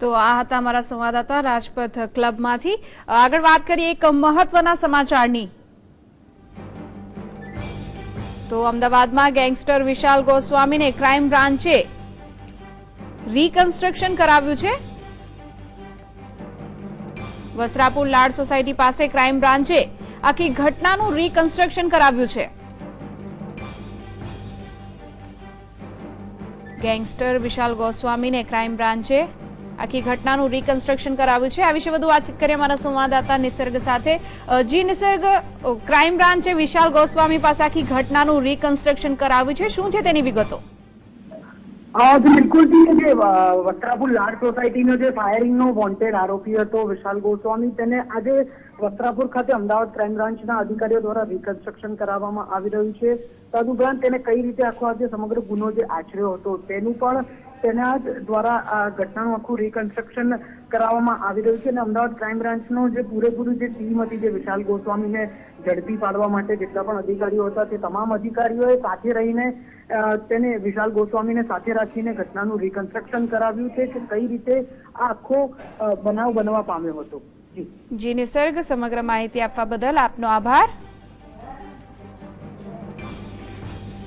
તો આ હતા અમારા સંવાદદાતા રાજપથ ક્લબમાંથી. આગળ વાત કરીએ એક મહત્વના સમાચારની. તો અમદાવાદમાં ગેંગસ્ટર વિશાલ ગોસ્વામીને ક્રાઇમ બ્રાન્ચે રીકન્સ્ટ્રક્શન કરાવ્યું છે. વસ્ત્રાપુર લાડ સોસાયટી પાસે ક્રાઇમ બ્રાન્ચે આખી ઘટનાનું રીકન્સ્ટ્રક્શન કરાવ્યું છે. ગેંગસ્ટર વિશાલ ગોસ્વામીને ક્રાઇમ બ્રાન્ચે આખી ઘટનાનું રિકન્સ્ટ્રક્શન કરાવ્યું છે. આ વિશે વધુ વાતચીત કરીએ અમારા સંવાદદાતા નિસર્ગ સાથે. જી નિસર્ગ ક્રાઇમ બ્રાન્ચે વિશાલ ગોસ્વામી પાસે આખી ઘટનાનું રિકન્સ્ટ્રક્શન કરાવ્યું છે. શું છે તેની વિગતો? જી વસ્ત્રાપુર લાડ સોસાયટીનો જે ફાયરિંગનો વોન્ટેડ આરોપી હતો વિશાલ ગોસ્વામી, તેને આજે વસ્ત્રાપુર ખાતે અમદાવાદ ક્રાઇમ બ્રાન્ચના અધિકારીઓ દ્વારા રિકન્સ્ટ્રક્શન કરાવવામાં આવી રહ્યું છે. તદુપરાંત તેને કઈ રીતે આખો આજે સમગ્ર ગુનો જે આચર્યો હતો તેનું પણ તેના દ્વારા આ ઘટનાનું આખું રિકન્સ્ટ્રક્શન કરાવવામાં આવી રહ્યું છે અને અમદાવાદ ક્રાઇમ બ્રાન્ચનો જે પૂરેપૂરી જે ટીમ હતી, જે વિશાલ ગોસ્વામીને ઝડપી પાડવા માટે જેટલા પણ અધિકારીઓ હતા, તે તમામ અધિકારીઓએ સાથે રહીને તેને વિશાલ ગોસ્વામીને સાથે રાખીને ઘટનાનું રિકન્સ્ટ્રક્શન કરાવ્યું છે કે કઈ રીતે આ આખો બનાવ બનવા પામ્યો હતો. જી, નિસર્ગ સમગ્ર માહિતી આપવા બદલ આપનો આભાર.